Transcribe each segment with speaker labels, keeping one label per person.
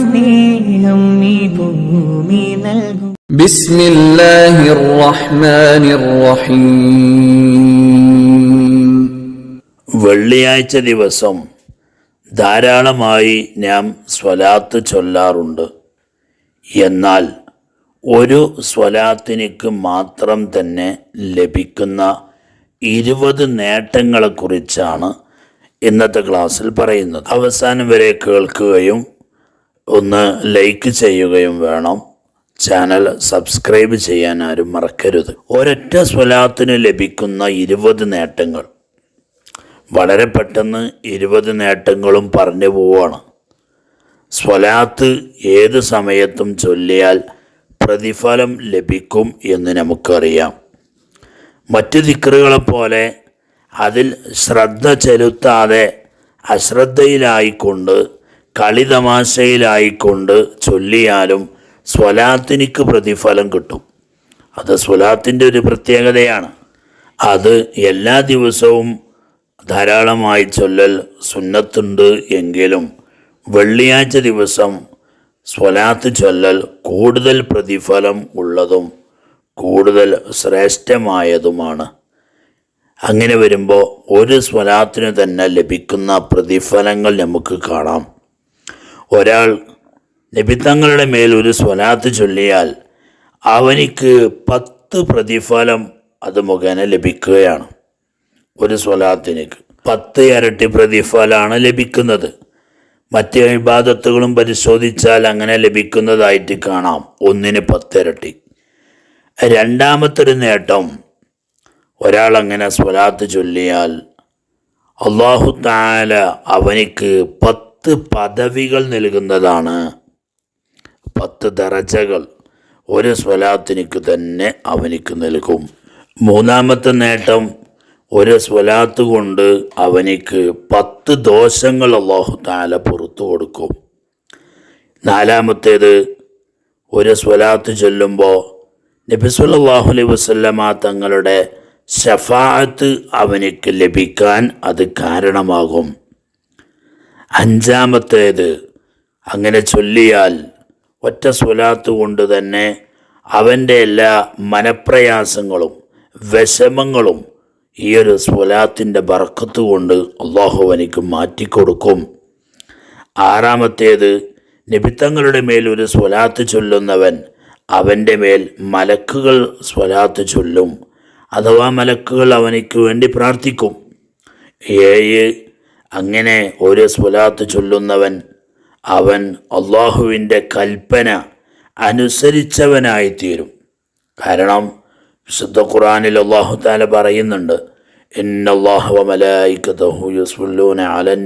Speaker 1: സ്നേഹം ഈ നൽകും?
Speaker 2: ബിസ്മില്ലാഹിർ റഹ്മാനിർ റഹീം
Speaker 3: വെള്ളിയാഴ്ച ദിവസം ധാരാളമായി ഞാൻ സ്വലാത്ത് ചൊല്ലാറുണ്ട്. എന്നാൽ ഒരു സ്വലാത്തിനിക്ക് മാത്രം തന്നെ ലഭിക്കുന്ന ഇരുപത് നേട്ടങ്ങളെക്കുറിച്ചാണ് ഇന്നത്തെ ക്ലാസ്സിൽ പറയുന്നത്. അവസാനം വരെ കേൾക്കുകയും ഒന്ന് ലൈക്ക് ചെയ്യുകയും വേണം. ചാനൽ സബ്സ്ക്രൈബ് ചെയ്യാൻ ആരും മറക്കരുത്. ഒരൊറ്റ സ്വലാത്തിന് ലഭിക്കുന്ന ഇരുപത് നേട്ടങ്ങൾ. വളരെ പെട്ടെന്ന് ഇരുപത് നേട്ടങ്ങളും പറഞ്ഞു പോവാണ്. സ്വലാത്ത് ഏത് സമയത്തും ചൊല്ലിയാൽ പ്രതിഫലം ലഭിക്കും എന്ന് നമുക്കറിയാം. മറ്റു ദിക്കറുകളെ പോലെ അതിൽ ശ്രദ്ധ ചെലുത്താതെ അശ്രദ്ധയിലായിക്കൊണ്ട് കളിതമാശയിലായിക്കൊണ്ട് ചൊല്ലിയാലും സ്വലാത്തിനിക്ക് പ്രതിഫലം കിട്ടും. അത് സ്വലാത്തിന്റെ ഒരു പ്രത്യേകതയാണ്. അത് എല്ലാ ദിവസവും ധാരാളമായി ചൊല്ലൽ സുന്നത്തുണ്ട് എങ്കിലും വെള്ളിയാഴ്ച ദിവസം സ്വലാത്ത് ചൊല്ലൽ കൂടുതൽ പ്രതിഫലം ഉള്ളതും കൂടുതൽ ശ്രേഷ്ഠമായതുമാണ്. അങ്ങനെ വരുമ്പോൾ ഒരു സ്വലാത്തിന് തന്നെ ലഭിക്കുന്ന പ്രതിഫലങ്ങൾ നമുക്ക് കാണാം. ഒരാൾ നിബിത്തങ്ങളുടെ മേൽ ഒരു സ്വലാത്ത് ചൊല്ലിയാൽ അവനിക്ക് പത്ത് പ്രതിഫലം അത് മുഖേന ലഭിക്കുകയാണ്. ഒരു സ്വലാത്തിനേക്ക് പത്ത് ഇരട്ടി പ്രതിഫലമാണ് ലഭിക്കുന്നത്. മറ്റ് വിവാദത്തുകളും പരിശോധിച്ചാൽ അങ്ങനെ ലഭിക്കുന്നതായിട്ട് കാണാം. ഒന്നിന് പത്തിരട്ടി രണ്ടാമത്തൊരു നേട്ടം ഒരാൾ അങ്ങനെ സ്വലാത്ത് ചൊല്ലിയാൽ അള്ളാഹു താല അവനിക്ക് പത്ത് പദവികൾ നൽകുന്നതാണ്. പത്ത് ദറജകൾ ഒരു സ്വലാത്തിനിക്ക് തന്നെ അവനിക്ക് നൽകും. മൂന്നാമത്തെ നേട്ടം ഒരു സ്വലാത്ത് കൊണ്ട് അവനിക്ക് പത്ത് ദോഷങ്ങൾ അള്ളാഹു താല പുറത്തു കൊടുക്കും. നാലാമത്തേത് ഒരു സ്വലാത്ത് ചൊല്ലുമ്പോൾ നബി സല്ലല്ലാഹു അലൈഹി വസല്ലമ തങ്ങളുടെ ഷഫാഅത്ത് അവനിക്ക് ലഭിക്കാൻ അത് കാരണമാകും. അഞ്ചാമത്തേത് അങ്ങനെ ചൊല്ലിയാൽ ഒറ്റ സ്വലാത്ത് കൊണ്ട് തന്നെ അവന്റെ എല്ലാ മനപ്രയാസങ്ങളും വിഷമങ്ങളും ഈ ഒരു സ്വലാത്തിന്റെ ബർക്കത്ത് കൊണ്ട് അള്ളാഹു അവനിക്ക് മാറ്റിക്കൊടുക്കും. ആറാമത്തേത് നിബിത്തങ്ങളുടെ മേൽ ഒരു സ്വലാത്ത് ചൊല്ലുന്നവൻ അവന്റെ മേൽ മലക്കുകൾ സ്വലാത്ത് ചൊല്ലും. അഥവാ മലക്കുകൾ അവനിക്ക് വേണ്ടി പ്രാർത്ഥിക്കും. ഏഴ് അങ്ങനെ ഒരു സ്വലാത്ത് ചൊല്ലുന്നവൻ അവൻ അള്ളാഹുവിന്റെ കൽപ്പന അനുസരിച്ചവനായിത്തീരും. കാരണം വിശുദ്ധ ഖുറാനിൽ അള്ളാഹു താല പറയുന്നുണ്ട്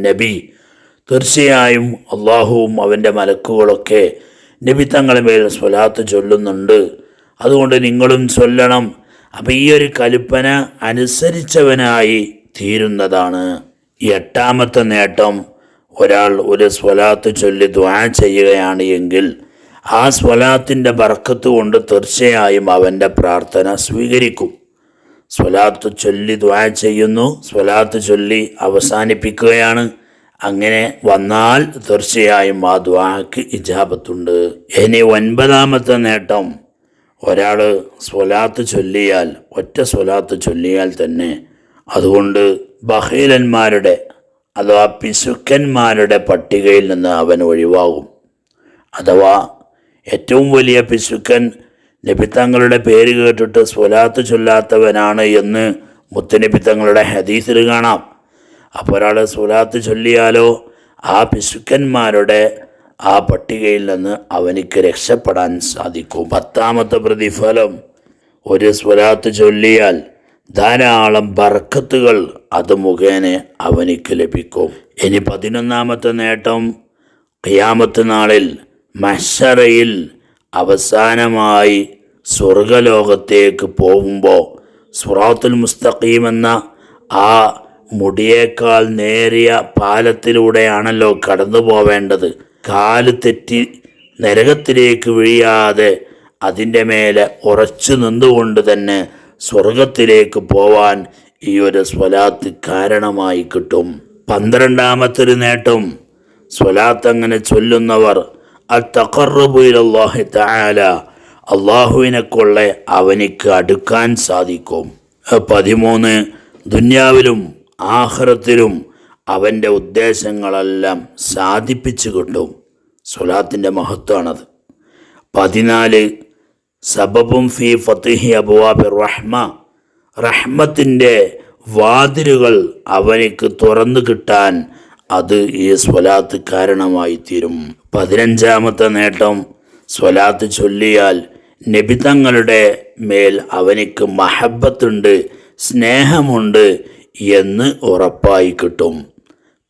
Speaker 3: നബി. തീർച്ചയായും അള്ളാഹുവും അവന്റെ മലക്കുകളൊക്കെ നബി തങ്ങളുടെ മേൽ സ്വലാത്ത് ചൊല്ലുന്നുണ്ട്. അതുകൊണ്ട് നിങ്ങളും ചൊല്ലണം. അപ്പം ഈ ഒരു കൽപ്പന അനുസരിച്ചവനായി തീരുന്നതാണ്. എട്ടാമത്തെ നേട്ടം ഒരാൾ ഒരു സ്വലാത്ത് ചൊല്ലി ദ്വാ ചെയ്യുകയാണ് എങ്കിൽ ആ സ്വലാത്തിന്റെ ബർക്കത്ത് കൊണ്ട് തീർച്ചയായും അവന്റെ പ്രാർത്ഥന സ്വീകരിക്കും. സ്വലാത്ത് ചൊല്ലി ദ്വാ ചെയ്യുന്നു സ്വലാത്ത് ചൊല്ലി അവസാനിപ്പിക്കുകയാണ്. അങ്ങനെ വന്നാൽ തീർച്ചയായും ആ ദ്വാക്ക് ഇജാബത്തുണ്ട്. ഇനി ഒൻപതാമത്തെ നേട്ടം ഒരാൾ സ്വലാത്ത് ചൊല്ലിയാൽ ഒറ്റ സ്വലാത്ത് ചൊല്ലിയാൽ തന്നെ അതുകൊണ്ട് ബഹീലന്മാരുടെ അഥവാ പിശുക്കന്മാരുടെ പട്ടികയിൽ നിന്ന് അവൻ ഒഴിവാകും. അഥവാ ഏറ്റവും വലിയ പിശുക്കൻ നബിത്തങ്ങളുടെ പേര് കേട്ടിട്ട് സ്വലാത്ത് ചൊല്ലാത്തവനാണ് എന്ന് മുത്തനബിത്തങ്ങളുടെ ഹദീസിൽ കാണാം. അപ്പോൾ ഒരാൾ സ്വലാത്ത് ചൊല്ലിയാലോ ആ പിശുക്കന്മാരുടെ ആ പട്ടികയിൽ നിന്ന് അവനിക്ക് രക്ഷപ്പെടാൻ സാധിക്കും. പത്താമത്തെ പ്രതിഫലം ഒരു സ്വലാത്ത് ചൊല്ലിയാൽ ധാരാളം ബർക്കത്തുകൾ അത് മുഖേന അവനിക്ക് ലഭിക്കും. ഇനി പതിനൊന്നാമത്തെ നേട്ടം ഖിയാമത്ത് നാളിൽ മഷറയിൽ അവസാനമായി സ്വർഗലോകത്തേക്ക് പോകുമ്പോൾ സുറാത്തുൽ മുസ്തഖീം എന്ന ആ മുടിയേക്കാൾ നേരിയ പാലത്തിലൂടെയാണല്ലോ കടന്നു പോവേണ്ടത് കാൽ തെറ്റി നരകത്തിലേക്ക് വീഴാതെ അതിന്റെ മേലെ ഉറച്ചു നിന്നുകൊണ്ട് തന്നെ സ്വർഗത്തിലേക്ക് പോവാൻ ഈ ഒരു സ്വലാത്ത് കാരണമായി കിട്ടും. പന്ത്രണ്ടാമത്തൊരു നേട്ടം സ്വലാത്ത് അങ്ങനെ ചൊല്ലുന്നവർ അത്തഖറുബുലാഹി തആല അള്ളാഹുവിനെ കൊള്ളെ അവനിക്ക് അടുക്കാൻ സാധിക്കും. പതിമൂന്ന് ദുന്യാവിലും ആഹ്റത്തിലും അവന്റെ ഉദ്ദേശങ്ങളെല്ലാം സാധിപ്പിച്ചു കിട്ടും സ്വലാത്തിന്റെ മഹത്വമാണത്. പതിനാല് സബബും ഫി ഫത്തിഹി അബുവാബി റഹ്മ റഹ്മത്തിന്റെ വാതിലുകൾ അവനിക്ക് തുറന്നു കിട്ടാൻ അത് ഈ സ്വലാത്ത് കാരണമായി തീരും. പതിനഞ്ചാമത്തെ നേട്ടം സ്വലാത്ത് ചൊല്ലിയാൽ നബിതങ്ങളുടെ മേൽ അവനിക്ക് മഹബത്തുണ്ട് സ്നേഹമുണ്ട് എന്ന് ഉറപ്പായി കിട്ടും.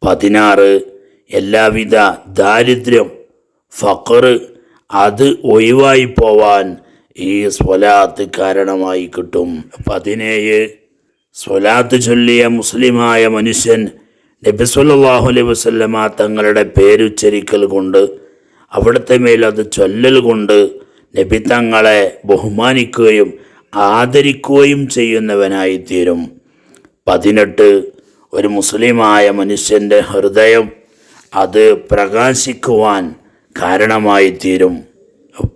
Speaker 3: പതിനാറ്. എല്ലാവിധ ദാരിദ്ര്യം ഫക്കറ് അത് ഒഴിവായി പോവാൻ ഈ സ്വലാത്ത് കാരണമായി കിട്ടും. പതിനേഴ്. സ്വലാത്ത് ചൊല്ലിയ മുസ്ലിമായ മനുഷ്യൻ നബി വസ്ല്ലമ അലൈഹി വസല്ലമ തങ്ങളുടെ പേരുച്ചരിക്കൽ കൊണ്ട് അവിടുത്തെ മേൽ അത് ചൊല്ലൽ കൊണ്ട് നബി തങ്ങളെ ബഹുമാനിക്കുകയും ആദരിക്കുകയും ചെയ്യുന്നവനായിത്തീരും. പതിനെട്ട്. ഒരു മുസ്ലിമായ മനുഷ്യന്റെ ഹൃദയം അത് പ്രകാശിക്കുവാൻ കാരണമായി തീരും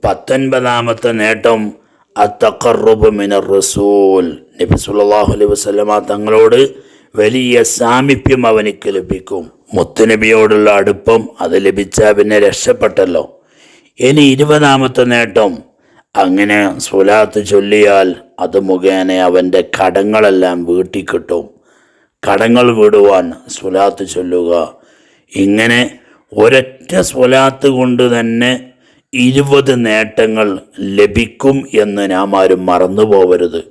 Speaker 3: പത്തൊൻപതാമത്തെ നേട്ടം അത്തക്കറുബ് മിനർ റസൂൽ. നബി സുല്ലാഹു അലൈഹി വസല്ലമ തങ്ങളോട് വലിയ സാമീപ്യം അവനിക്ക് ലഭിക്കും. മുത്തുനബിയോടുള്ള അടുപ്പം അത് ലഭിച്ചാൽ പിന്നെ രക്ഷപ്പെട്ടല്ലോ. ഇനി ഇരുപതാമത്തെ നേട്ടം അങ്ങനെ സ്വലാത്ത് ചൊല്ലിയാൽ അത് മുഖേന അവന്റെ കടങ്ങളെല്ലാം വീട്ടിൽ കിട്ടും കടങ്ങൾ വിടുവാൻ സ്വലാത്ത് ചൊല്ലുക. ഇങ്ങനെ ഒരൊറ്റ സ്വലാത്ത് കൊണ്ട് തന്നെ ഇരുപത് നേട്ടങ്ങൾ ലഭിക്കും എന്ന് നാം ആരും മറന്നു പോകരുത്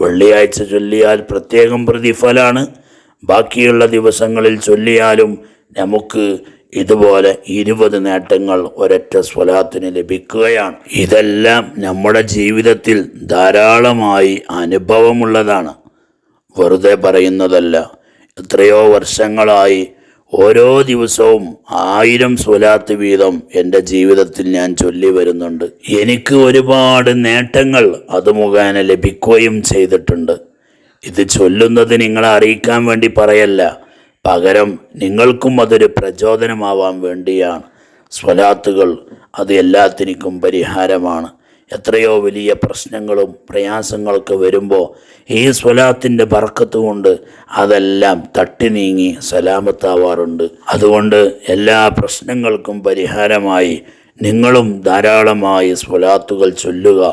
Speaker 3: വെള്ളിയാഴ്ച ചൊല്ലിയാൽ പ്രത്യേകം പ്രതിഫലമാണ് ബാക്കിയുള്ള ദിവസങ്ങളിൽ ചൊല്ലിയാലും നമുക്ക് ഇതുപോലെ ഇരുപത് നേട്ടങ്ങൾ ഒരൊറ്റ സ്വലാത്തിന് ലഭിക്കുകയാണ്. ഇതെല്ലാം നമ്മുടെ ജീവിതത്തിൽ ധാരാളമായി അനുഭവമുള്ളതാണ്. വെറുതെ പറയുന്നതല്ല. എത്രയോ വർഷങ്ങളായി ഓരോ ദിവസവും ആയിരം സ്വലാത്ത് വീതം എന്റെ ജീവിതത്തിൽ ഞാൻ ചൊല്ലി വരുന്നുണ്ട്. എനിക്ക് ഒരുപാട് നേട്ടങ്ങൾ അത് മുഖേന ലഭിക്കുകയും ചെയ്തിട്ടുണ്ട്. ഇത് ചൊല്ലുന്നത് നിങ്ങളെ അറിയിക്കാൻ വേണ്ടി പറയല്ല. പകരം നിങ്ങൾക്കും അതൊരു പ്രചോദനമാവാൻ വേണ്ടിയാണ്. സ്വലാത്തുകൾ അത് എല്ലാത്തിനും പരിഹാരമാണ്. എത്രയോ വലിയ പ്രശ്നങ്ങളും പ്രയാസങ്ങളൊക്കെ വരുമ്പോൾ ഈ സ്വലാത്തിൻ്റെ ബർക്കത്ത് കൊണ്ട് അതെല്ലാം തട്ടി നീങ്ങി സലാമത്താവാറുണ്ട് അതുകൊണ്ട് എല്ലാ പ്രശ്നങ്ങൾക്കും പരിഹാരമായി നിങ്ങളും ധാരാളമായി സ്വലാത്തുകൾ ചൊല്ലുക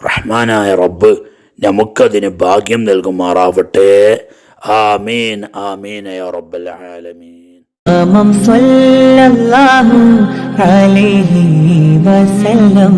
Speaker 3: റഹ്മാനായ റബ്ബ് നമുക്കതിന് ഭാഗ്യം നൽകുമാറാവട്ടെ ആമീൻ ആമീൻ യാ റബ്ബൽ ആലമീൻ
Speaker 1: أمام صلى الله عليه وسلم